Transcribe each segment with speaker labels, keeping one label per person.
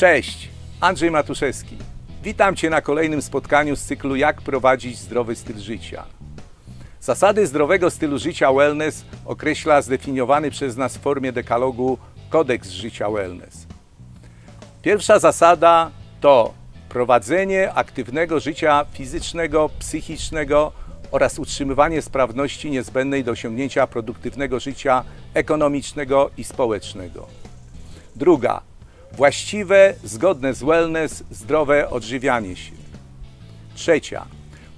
Speaker 1: Cześć, Andrzej Matuszewski. Witam Cię na kolejnym spotkaniu z cyklu Jak prowadzić zdrowy styl życia. Zasady zdrowego stylu życia wellness określa zdefiniowany przez nas w formie dekalogu kodeks życia wellness. Pierwsza zasada to prowadzenie aktywnego życia fizycznego, psychicznego oraz utrzymywanie sprawności niezbędnej do osiągnięcia produktywnego życia ekonomicznego i społecznego. Druga, właściwe, zgodne z wellness, zdrowe odżywianie się. Trzecia,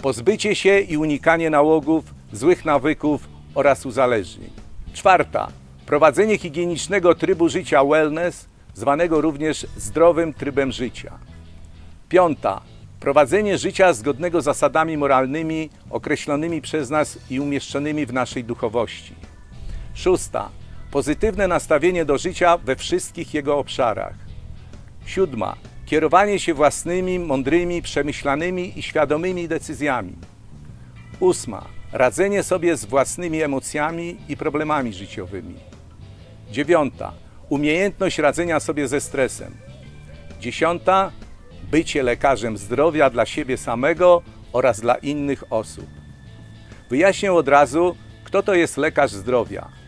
Speaker 1: pozbycie się i unikanie nałogów, złych nawyków oraz uzależnień. Czwarta, prowadzenie higienicznego trybu życia wellness, zwanego również zdrowym trybem życia. Piąta, prowadzenie życia zgodnego z zasadami moralnymi określonymi przez nas i umieszczonymi w naszej duchowości. Szósta, pozytywne nastawienie do życia we wszystkich jego obszarach. Siódma, kierowanie się własnymi, mądrymi, przemyślanymi i świadomymi decyzjami. Ósma, radzenie sobie z własnymi emocjami i problemami życiowymi. Dziewiąta, umiejętność radzenia sobie ze stresem. Dziesiąta, bycie lekarzem zdrowia dla siebie samego oraz dla innych osób. Wyjaśnię od razu, kto to jest lekarz zdrowia.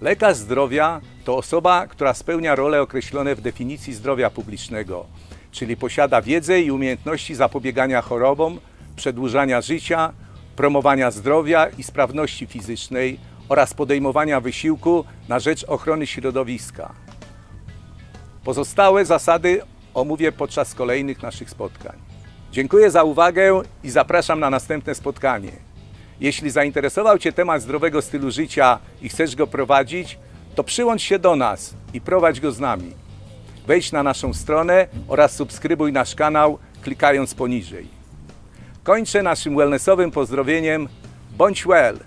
Speaker 1: Lekarz zdrowia to osoba, która spełnia role określone w definicji zdrowia publicznego, czyli posiada wiedzę i umiejętności zapobiegania chorobom, przedłużania życia, promowania zdrowia i sprawności fizycznej oraz podejmowania wysiłku na rzecz ochrony środowiska. Pozostałe zasady omówię podczas kolejnych naszych spotkań. Dziękuję za uwagę i zapraszam na następne spotkanie. Jeśli zainteresował Cię temat zdrowego stylu życia i chcesz go prowadzić, to przyłącz się do nas i prowadź go z nami. Wejdź na naszą stronę oraz subskrybuj nasz kanał klikając poniżej. Kończę naszym wellnessowym pozdrowieniem. Bądź well!